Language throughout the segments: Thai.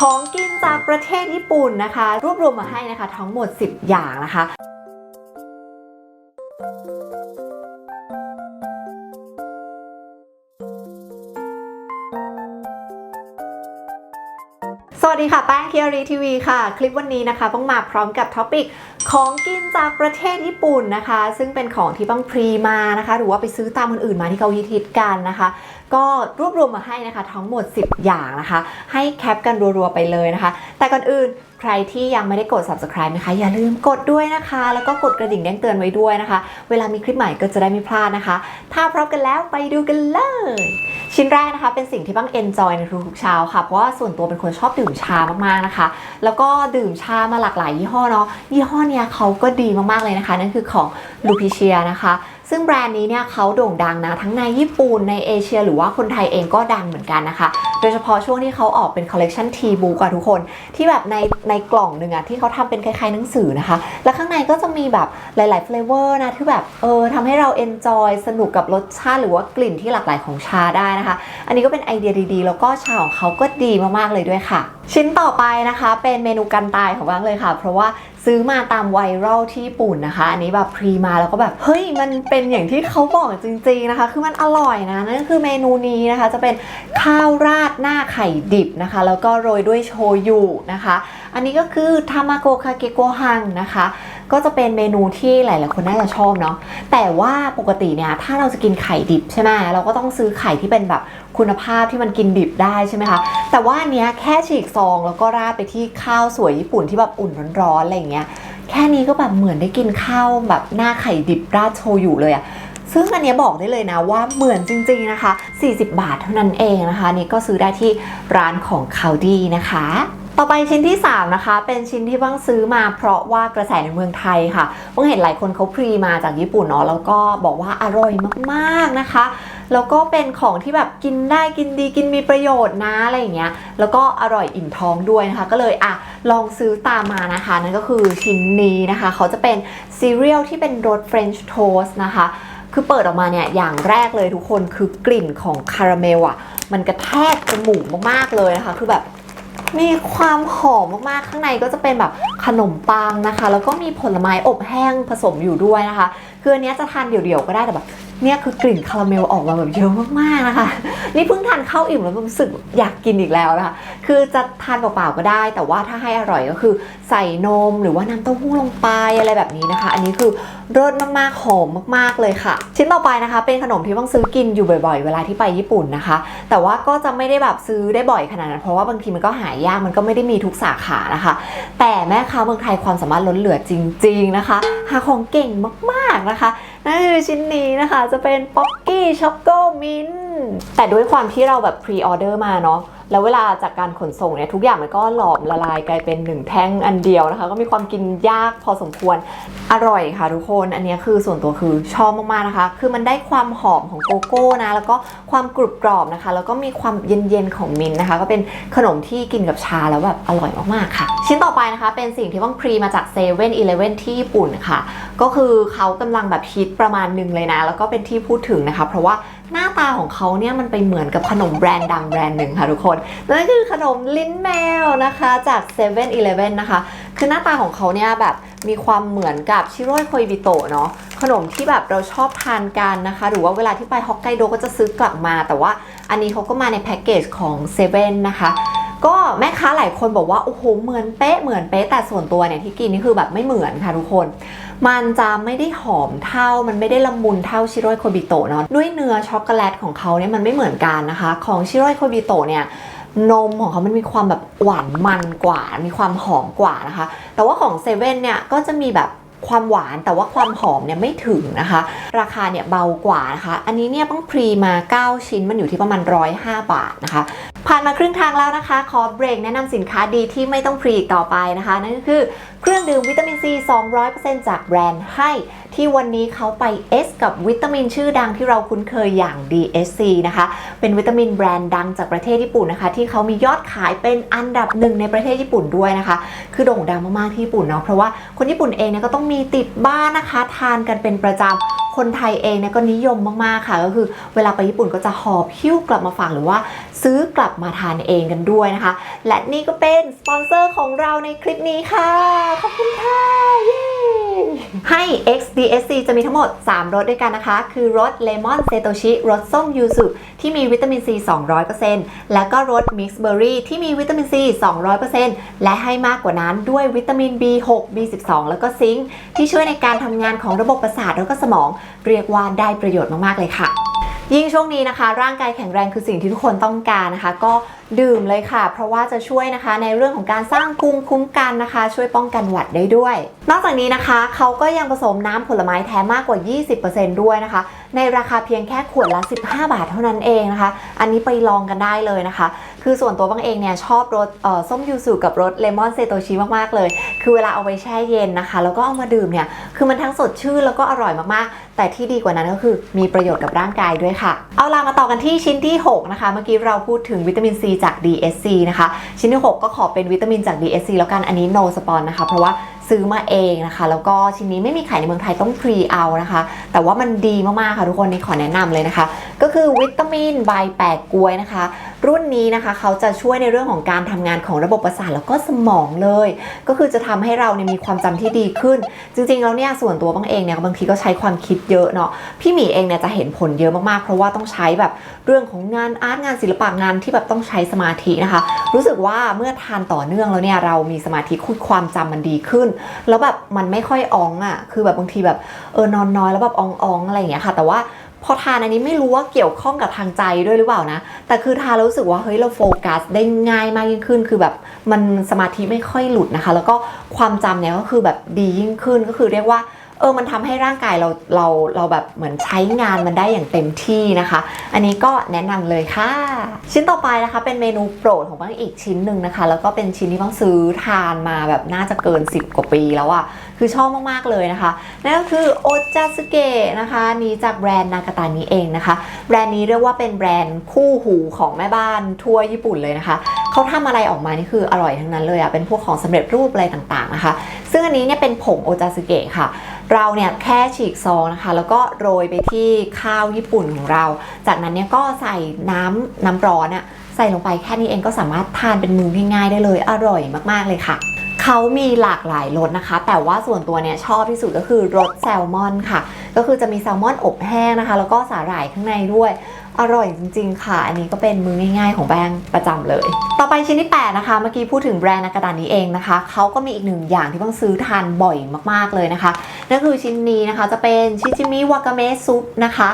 ของกินจากประเทศญี่ปุ่นนะคะ รวบรวมมาให้นะคะ ทั้งหมด 10 อย่างนะคะ สวัสดีค่ะ แป้งเคียรีทีวีค่ะ คลิปวันนี้นะคะต้องมาพร้อมกับท็อปิกของกินจากประเทศญี่ปุ่นนะคะ ซึ่งเป็นของที่ต้องพรีมานะคะ หรือว่าไปซื้อตามคนอื่นมาที่เขาฮิตๆกันนะคะ ก็รวบรวมมาให้นะคะ ทั้งหมด 10 อย่างนะคะ ให้แคปกันรัวๆไปเลยนะคะ แต่ก่อนอื่น ใครที่ยังไม่ได้กด subscribe นะคะ อย่าลืมกดด้วยนะคะ แล้วก็กดกระดิ่งแจ้งเตือนไว้ด้วยนะคะ เวลามีคลิปใหม่ก็จะได้ไม่พลาดนะคะ ถ้าพร้อมกันแล้วไปดูกันเลย ชิ้นแรกนะคะเป็นสิ่งที่บ้าง enjoy ในทุกๆเช้าค่ะ เพราะว่าส่วนตัวเป็นคนชอบดื่มชามากๆนะคะ แล้วก็ดื่มชามาหลากหลายยี่ห้อเนาะยี่ห้อเนี้ยเขาก็ดีมากๆเลยนะคะ นั่นคือของ l u p i c i a นะคะ ซึ่งแบรนด์นี้เนี่ยเขาโด่งดังนะ ทั้งในญี่ปุ่นในเอเชีย หรือว่าคนไทยเองก็ดังเหมือนกันนะคะ โดยเฉพาะช่วงที่เขาออกเป็นคอลเลกชันทีบูกอะทุกคน ที่แบบในในกล่องหนึ่งอะที่เขาทำเป็นคล้ายๆหนังสือนะคะ แล้วข้างในก็จะมีแบบหลายๆเฟลเวอร์นะที่แบบเออทำให้เราเอนจอยสนุกกับรสชาติหรือว่ากลิ่นที่หลากหลายของชาได้นะคะ อันนี้ก็เป็นไอเดียดีๆ แล้วก็ชาของเขาก็ดีมากๆเลยด้วยค่ะ ชิ้นต่อไปนะคะเป็นเมนูกันตายของบ้างเลยค่ะ เพราะว่าซื้อมาตามไวรัลที่ญี่ปุ่นนะคะ อันนี้แบบพรีมาแล้วก็แบบเฮ้ยมันเป็นอย่างที่เขาบอกจริงๆนะคะ คือมันอร่อยนะนั่นคือเมนูนี้นะคะ จะเป็นข้าวราดหน้าไข่ดิบนะคะ แล้วก็โรยด้วยโชยุนะคะ อันนี้ก็คือทามาโกคาเกโกฮังนะคะ ก็จะเป็นเมนูที่หลาย ๆ คนน่าจะชอบเนาะแต่ว่าปกติเนี่ยถ้าเราจะกินไข่ดิบใช่ไหมเราก็ต้องซื้อไข่ที่เป็นแบบคุณภาพที่มันกินดิบได้ใช่ไหมคะแต่ว่าอันเนี้ยแค่ฉีกซองแล้วก็ราดไปที่ข้าวสวยญี่ปุ่นที่แบบอุ่นร้อนๆอะไรอย่างเงี้ยแค่นี้ก็แบบเหมือนได้กินข้าวแบบหน้าไข่ดิบราดโชยุเลยอะซึ่งอันนี้บอกได้เลยนะว่าเหมือนจริง ๆ นะคะ 40 บาทเท่านั้นเองนะคะนี่ก็ซื้อได้ที่ร้านของคาวดีนะคะ ต่อไปชิ้นที่ 3 นะคะ เป็นชิ้นที่บ้างซื้อมาเพราะว่ากระแสในเมืองไทยค่ะบ้างเห็นหลายคนเขาพรีมาจากญี่ปุ่นเนาะแล้วก็บอกว่าอร่อยมากๆนะคะแล้วก็เป็นของที่แบบกินได้กินดีกินมีประโยชน์นะอะไรอย่างเงี้ย แล้วก็อร่อยอิ่มท้องด้วยนะคะ ก็เลยอะลองซื้อตามมานะคะ นั่นก็คือชิ้นนี้นะคะ เขาจะเป็นซีเรียลที่เป็นรส French toast นะคะ คือเปิดออกมาเนี่ยอย่างแรกเลยทุกคนคือกลิ่นของคาราเมลอะมันกระแทกจมูกมากๆเลยนะคะ คือแบบ มีความหอมมากๆ ข้างในก็จะเป็นแบบขนมปังนะคะ แล้วก็มีผลไม้อบแห้งผสมอยู่ด้วยนะคะ คืออันนี้จะทานเดี่ยวๆก็ได้แต่แบบ เนี่ยคือกลิ่นคาราเมลออกมาแบบเยอะมากๆนะคะ นี่เพิ่งทานข้าวอิ่มแล้วรู้สึกอยากกินอีกแล้วนะคะ คือจะทานเปล่าๆก็ได้ แต่ว่าถ้าให้อร่อยก็คือใส่นมหรือว่าน้ำเต้าหู้ลงไปอะไรแบบนี้นะคะ อันนี้คือรสมากๆหอมมากๆเลยค่ะ ชิ้นต่อไปนะคะ เป็นขนมที่ต้องซื้อกินอยู่บ่อยๆ เวลาที่ไปญี่ปุ่นนะคะ แต่ว่าก็จะไม่ได้แบบซื้อได้บ่อยขนาดนั้น เพราะว่าบางทีมันก็หายากมันก็ไม่ได้มีทุกสาขานะคะ แต่แม่ค้าเมืองไทยความสามารถล้นเหลือจริง ๆนะคะ หาของเก่งมากๆนะคะ นั่นคือชิ้นนี้นะคะจะเป็นป๊อกกี้ช็อกโกมินแต่ด้วยความที่เราแบบพรีออเดอร์มาเนาะ แล้วเวลาจากการขนส่งเนี่ยทุกอย่างมันก็หลอมละลายกลายเป็นหนึ่งแท่งอันเดียวนะคะ ก็มีความกินยากพอสมควรอร่อยค่ะทุกคนอันนี้คือส่วนตัวคือชอบมากๆนะคะ คือมันได้ความหอมของโกโก้นะ แล้วก็ความกรุบกรอบนะคะ แล้วก็มีความเย็นๆของมินนะคะ ก็เป็นขนมที่กินกับชาแล้วแบบอร่อยมากๆค่ะ ชิ้นต่อไปนะคะ เป็นสิ่งที่ต้องพรีมาจากเซเว่นอีเลเว่นที่ญี่ปุ่นค่ะ ก็คือเขากำลังแบบฮิตประมาณหนึ่งเลยนะ แล้วก็เป็นที่พูดถึงนะคะ เพราะว่า หน้าตาของเขาเนี่ยมันไปเหมือนกับขนมแบรนด์ดังแบรนด์หนึ่งค่ะทุกคนนั่นคือขนมลิ้นแมวนะคะจาก7 e เ e ่ e อนะคะ คือหน้าตาของเขาเนี่ยแบบมีความเหมือนกับชิโร่โคยบิโตะเนาะขนมที่แบบเราชอบทานกันนะคะ หรือว่าเวลาที่ไปฮอกไกโดก็จะซื้อกลับมา แต่ว่าอันนี้เขาก็มาในแพ็กเกจของเซเว่นนะคะ ก็แม่ค้าหลายคนบอกว่าโอ้โหเหมือนเป๊ะเหมือนเป๊ะแต่ส่วนตัวเนี่ยที่กินนี่คือแบบไม่เหมือนค่ะทุกคน มันจะไม่ได้หอมเท่า มันไม่ได้ละมุนเท่าชิโร่โคบิโตะเนาะด้วยเนื้อช็อกโกแลตของเขาเนี่ยมันไม่เหมือนกันนะคะ ของชิโร่โคบิโตะเนี่ยนมของเขามันมีความแบบหวานมันกว่า มีความหอมกว่านะคะ แต่ว่าของเซเว่นเนี่ยก็จะมีแบบความหวานแต่ว่าความหอมเนี่ยไม่ถึงนะคะ ราคาเนี่ยเบากว่านะคะ อันนี้เนี่ยต้องพรีมา 9 ชิ้นมันอยู่ที่ประมาณ 105 บาทนะคะ ผ่านมาครึ่งทางแล้วนะคะ ขอเบรกแนะนำสินค้าดีที่ไม่ต้องพรีอีกต่อไปนะคะ นั่นก็คือเครื่องดื่มวิตามินซี 200%จากแบรนด์ให้ ที่วันนี้เขาไป S กับวิตามินชื่อดังที่เราคุ้นเคยอย่าง DSC นะคะ เป็นวิตามินแบรนด์ดังจากประเทศญี่ปุ่นนะคะ ที่เขามียอดขายเป็นอันดับหนึ่งในประเทศญี่ปุ่นด้วยนะคะ คือโด่งดังมากๆที่ญี่ปุ่นเนาะเพราะว่าคนญี่ปุ่นเองเนี่ยก็ต้องมีติดบ้านนะคะ ทานกันเป็นประจำคนไทยเองเนี่ยก็นิยมมาก ๆ ค่ะ ก็คือเวลาไปญี่ปุ่นก็จะหอบหิ้วกลับมาฝากหรือว่า ซื้อกลับมาทานเองกันด้วยนะคะ และนี่ก็เป็นสปอนเซอร์ของเราในคลิปนี้ค่ะ ขอบคุณค่ะเย้ให้ XDSC จะมีทั้งหมด 3 รสด้วยกันนะคะ คือรสเลมอนเซโตชิรสส้มยูสุที่มีวิตามินซี 200%และก็รสมิกซ์เบอร์รี่ที่มีวิตามินซี 200%และให้มากกว่านั้นด้วยวิตามิน B6 B12 แล้วก็ซิงค์ที่ช่วยในการทำงานของระบบประสาทแล้วก็สมอง เรียกว่าได้ประโยชน์มาก ๆ เลยค่ะ ยิ่งช่วงนี้นะคะ ร่างกายแข็งแรงคือสิ่งที่ทุกคนต้องการนะคะ ก็ดื่มเลยค่ะ เพราะว่าจะช่วยนะคะในเรื่องของการสร้างภูมิคุ้มกันนะคะ ช่วยป้องกันหวัดได้ด้วย นอกจากนี้นะคะเขาก็ยังผสมน้ำผลไม้แท้มากกว่า 20%ด้วยนะคะ ในราคาเพียงแค่ขวดละ 15 บาทเท่านั้นเองนะคะ อันนี้ไปลองกันได้เลยนะคะ คือส่วนตัวบางเองเนี่ยชอบรสส้มยูสุกับรสเลมอนเซโตชิมากๆเลย คือเวลาเอาไปแช่เย็นนะคะ แล้วก็เอามาดื่มเนี่ย คือมันทั้งสดชื่นแล้วก็อร่อยมากๆ แต่ที่ดีกว่านั้นก็คือมีประโยชน์กับร่างกายด้วยค่ะ เอาล่ะมาต่อกันที่ชิ้นที่ 6 นะคะ เมื่อกี้เราพูดถึงวิตามินซีจาก DSC นะคะ ชิ้นที่ 6 ก็ขอเป็นวิตามินจาก DSC แล้วกัน อันนี้ no spon นะคะ เพราะว่า ซื้อมาเองนะคะ แล้วก็ชิ้นนี้ไม่มีขายในเมืองไทยต้องพรีเอานะคะ แต่ว่ามันดีมากๆค่ะทุกคนนี่ขอแนะนำเลยนะคะ ก็คือวิตามินใบแปดกล้วยนะคะ รุ่นนี้นะคะเขาจะช่วยในเรื่องของการทำงานของระบบประสาทแล้วก็สมองเลย ก็คือจะทำให้เราเนี่ยมีความจำที่ดีขึ้น จริงๆแล้วเนี่ยส่วนตัวบางเองเนี่ยบางทีก็ใช้ความคิดเยอะเนาะพี่หมีเองเนี่ยจะเห็นผลเยอะมากๆ เพราะว่าต้องใช้แบบเรื่องของงานอาร์ตงานศิลปะงานที่แบบต้องใช้สมาธินะคะ รู้สึกว่าเมื่อทานต่อเนื่องแล้วเนี่ยเรามีสมาธิคุยความจำมันดีขึ้น แล้วแบบมันไม่ค่อยอ้องอะ่ะคือแบบบางทีแบบเออนอนน้อยแล้วแบบอ้องๆอะไรอย่างเงี้ยค่ะ แต่ว่า พอทานอันนี้ไม่รู้ว่าเกี่ยวข้องกับทางใจด้วยหรือเปล่านะ แต่คือทานแล้วรู้สึกว่าเฮ้ยเราโฟกัสได้ง่ายมากยิ่งขึ้น คือแบบมันสมาธิไม่ค่อยหลุดนะคะ แล้วก็ความจำเนี่ยก็คือแบบดียิ่งขึ้นก็คือเรียกว่า เออมันทำให้ร่างกายเราเราเราแบบเหมือนใช้งานมันได้อย่างเต็มที่นะคะ อันนี้ก็แนะนำเลยค่ะ ชิ้นต่อไปนะคะ เป็นเมนูโปรดของบ้างอีกชิ้นหนึ่งนะคะ แล้วก็เป็นชิ้นที่บ้างซื้อทานมาแบบน่าจะเกิน 10 กว่าปีแล้วอะคือชอบมาก ๆ เลยนะคะ นั่นก็คือโอจาสึเกะนะคะนี้จากแบรนด์นากาตานี้เองนะคะ แบรนด์นี้เรียกว่าเป็นแบรนด์คู่หูของแม่บ้านทั่วญี่ปุ่นเลยนะคะเขาทำอะไรออกมานี่คืออร่อยทั้งนั้นเลยอะเป็นพวกของสำเร็จรูปอะไรต่างๆนะคะ ซึ่งอันนี้เนี่ยเป็นผงโอจาสึเกะค่ะ เราเนี่ยแค่ฉีกซองนะคะ แล้วก็โรยไปที่ข้าวญี่ปุ่นของเรา จากนั้นเนี่ยก็ใส่น้ำน้ำร้อนอะใส่ลงไปแค่นี้เองก็สามารถทานเป็นมือง่ายๆได้เลยอร่อยมากๆเลยค่ะเขามีหลากหลายรสนะคะ แต่ว่าส่วนตัวเนี่ยชอบที่สุดก็คือรสแซลมอนค่ะ ก็คือจะมีแซลมอนอบแห้งนะคะ แล้วก็สาหร่ายข้างในด้วย อร่อยจริง ๆ ค่ะ อันนี้ก็เป็นมือง่าย ๆ ของแบงประจำเลย ต่อไปชิ้นที่8นะคะ เมื่อกี้พูดถึงแบรนด์นากาตานี้เองนะคะ เขาก็มีอีกหนึ่งอย่างที่ต้องซื้อทานบ่อยมากๆเลยนะคะ นั่นคือชิ้นนี้นะคะ จะเป็นชิจิมิวากาเมะซุปนะคะ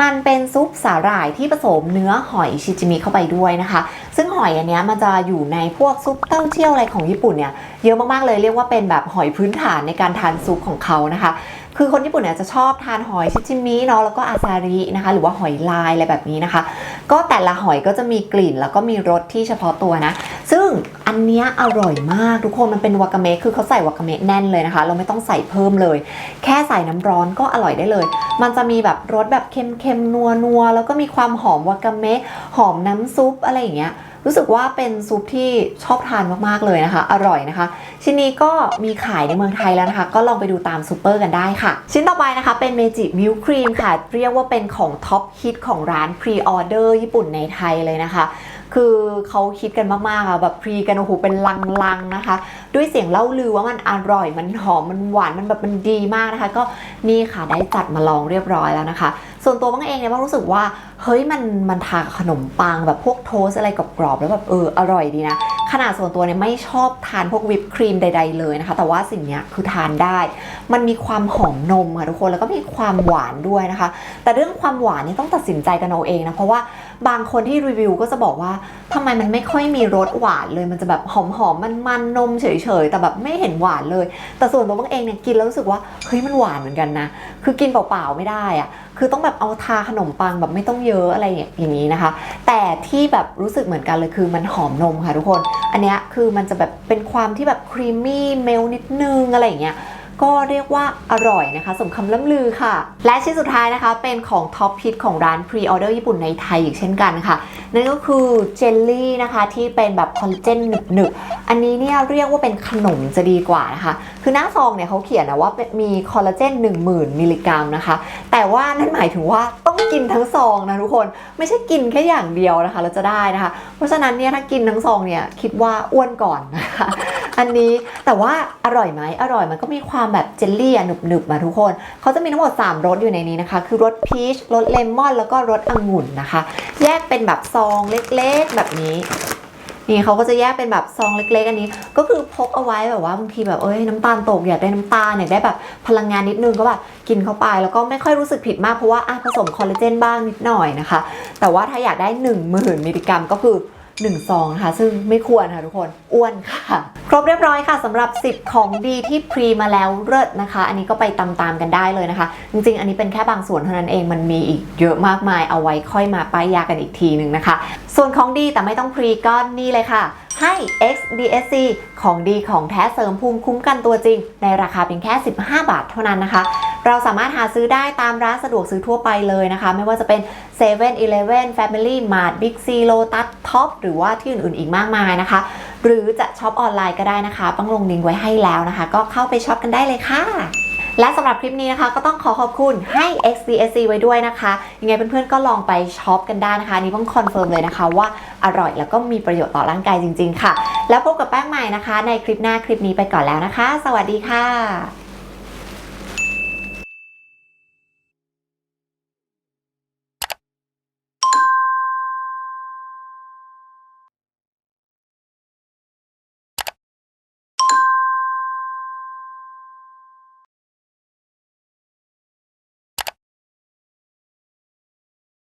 มันเป็นซุปสาหร่ายที่ผสมเนื้อหอยชิจิมิเข้าไปด้วยนะคะ ซึ่งหอยอันนี้มันจะอยู่ในพวกซุปเต้าเจี้ยวอะไรของญี่ปุ่นเนี่ย เยอะมากๆเลย เรียกว่าเป็นแบบหอยพื้นฐานในการทานซุปของเขานะคะ คือคนญี่ปุ่นเนี่ยจะชอบทานหอยชิจิมิเนาะแล้วก็อาซารินะคะ หรือว่าหอยลายอะไรแบบนี้นะคะ ก็แต่ละหอยก็จะมีกลิ่น แล้วก็มีรสที่เฉพาะตัวนะ ซึ่งอันเนี้ยอร่อยมากทุกคนมันเป็นวากาเมะคือเขาใส่วากาเมะแน่นเลยนะคะ เราไม่ต้องใส่เพิ่มเลย แค่ใส่น้ำร้อนก็อร่อยได้เลย มันจะมีแบบรสแบบเค็มๆนัวๆแล้วก็มีความหอมวากาเมะหอมน้ำซุปอะไรอย่างเงี้ย รู้สึกว่าเป็นซุปที่ชอบทานมากๆเลยนะคะ อร่อยนะคะ ชิ้นนี้ก็มีขายในเมืองไทยแล้วนะคะ ก็ลองไปดูตามซูเปอร์กันได้ค่ะ ชิ้นต่อไปนะคะเป็นเมจิมิลครีมค่ะ เรียกว่าเป็นของท็อปฮิตของร้านพรีออเดอร์ญี่ปุ่นในไทยเลยนะคะคือเขาคิดกันมากๆค่ะแบบพรีกันโอ้โหเป็นลังๆนะคะ ด้วยเสียงเล่าลือว่ามันอร่อยมันหอมมันหวานมันแบบมันดีมากนะคะ ก็นี่ค่ะได้จัดมาลองเรียบร้อยแล้วนะคะส่วนตัวบ้างเองเนี่ยบ้างรู้สึกว่าเฮ้ยมันมันทานขนมปังแบบพวกโทสอะไรกรอบๆแล้วแบบเอออร่อยดีนะ ขนาดส่วนตัวเนี่ยไม่ชอบทานพวกวิปครีมใด ๆ เลยนะคะ แต่ว่าสิ่งเนี้ยคือทานได้ มันมีความหอมนมค่ะทุกคนแล้วก็มีความหวานด้วยนะคะ แต่เรื่องความหวานนี่ต้องตัดสินใจกันเอาเองนะเพราะว่าบางคนที่รีวิวก็จะบอกว่าทำไมมันไม่ค่อยมีรสหวานเลยมันจะแบบหอมๆมันๆนมเฉยๆแต่แบบไม่เห็นหวานเลย แต่ส่วนตัวบ้างเองเนี่ยกินแล้วรู้สึกว่าเฮ้ยมันหวานเหมือนกันนะคือกินเปล่าๆไม่ได้อะ คือต้องแบบเอาทาขนมปังแบบไม่ต้องเยอะอะไรอย่างนี้นะคะ แต่ที่แบบรู้สึกเหมือนกันเลยคือมันหอมนมค่ะทุกคน อันนี้คือมันจะแบบเป็นความที่แบบครีมมี่เมลนิดนึงอะไรอย่างเงี้ย ก็เรียกว่าอร่อยนะคะ สมคำล่ำลือค่ะ และชิ้นสุดท้ายนะคะเป็นของท็อปฮิตของร้านพรีออเดอร์ญี่ปุ่นในไทยอีกเช่นกันค่ะ นั่นก็คือเจลลี่นะคะที่เป็นแบบคอลลาเจนหนึบๆ อันนี้เนี่ยเรียกว่าเป็นขนมจะดีกว่านะคะ คือหน้าซองเนี่ยเขาเขียนนะว่ามีคอลลาเจน10,000มิลลิกรัมนะคะ แต่ว่านั่นหมายถึงว่าต้องกินทั้งซองนะทุกคนไม่ใช่กินแค่อย่างเดียวนะคะเราจะได้นะคะ เพราะฉะนั้นเนี่ยถ้ากินทั้งซองเนี่ยคิดว่าอ้วนก่อนนะคะ อันนี้แต่ว่าอร่อยไหมอร่อยมันก็มีความแบบเจลลี่อะหนึบมาทุกคนเขาจะมีทั้งหมด 3รสอยู่ในนี้นะคะ คือรสพีชรสเลมอนแล้วก็รสองุ่นนะคะ แยกเป็นแบบซองเล็กๆแบบนี้นี่เขาก็จะแยกเป็นแบบซองเล็ก ๆ อันนี้ ก็คือพกเอาไว้แบบว่าบางทีแบบเอ้ยน้ำตาลตกอยากได้น้ำตาลอยากได้แบบพลังงานนิดนึงก็แบบกินเข้าไปแล้วก็ไม่ค่อยรู้สึกผิดมากเพราะว่าอะผสมคอลลาเจนบ้างนิดหน่อยนะคะ แต่ว่าถ้าอยากได้ 1 0,000มิลลิกรัมก็คือ 1ซองนะคะซึ่งไม่ควรค่ะทุกคนอ้วนค่ะ ครบเรียบร้อยค่ะสำหรับ 10 ของดีที่พรีมาแล้วเลิศนะคะ อันนี้ก็ไปตามๆกันได้เลยนะคะ จริง ๆ อันนี้เป็นแค่บางส่วนเท่านั้นเองมันมีอีกเยอะมากมายเอาไว้ค่อยมาป้ายยากันอีกทีหนึ่งนะคะ ส่วนของดีแต่ไม่ต้องพรีก็นี่เลยค่ะให้ XDSC ของดีของแท้เสริมภูมิคุ้มกันตัวจริง ในราคาเพียงแค่ 15 บาทเท่านั้นนะคะ เราสามารถหาซื้อได้ตามร้านสะดวกซื้อทั่วไปเลยนะคะ ไม่ว่าจะเป็น7 e เ e ่ e อ Family Mart Big C Lotus Top หรือว่าที่อื่นๆอีกมากมายนะคะ หรือจะช็อปออนไลน์ก็ได้นะคะต้งลงลิงก์ไว้ให้แล้วนะคะ ก็เข้าไปช็อปกันได้เลยค่ะและสำหรับคลิปนี้นะคะก็ต้องขอขอบคุณให้ XDSC ไว้ด้วยนะคะ ยังไงเพื่อนๆก็ลองไปช็อปกันได้นะคะนนี่ต้องคอนเฟิร์มเลยนะคะว่าอร่อยแล้วก็มีประโยชน์ต่อร่างกายจริง ๆ ค่ะ แล้วพบกับแป้งใหม่นะคะ ในคลิปหน้าคลิปนี้ไปก่อนแล้วนะคะ สวัสดีค่ะ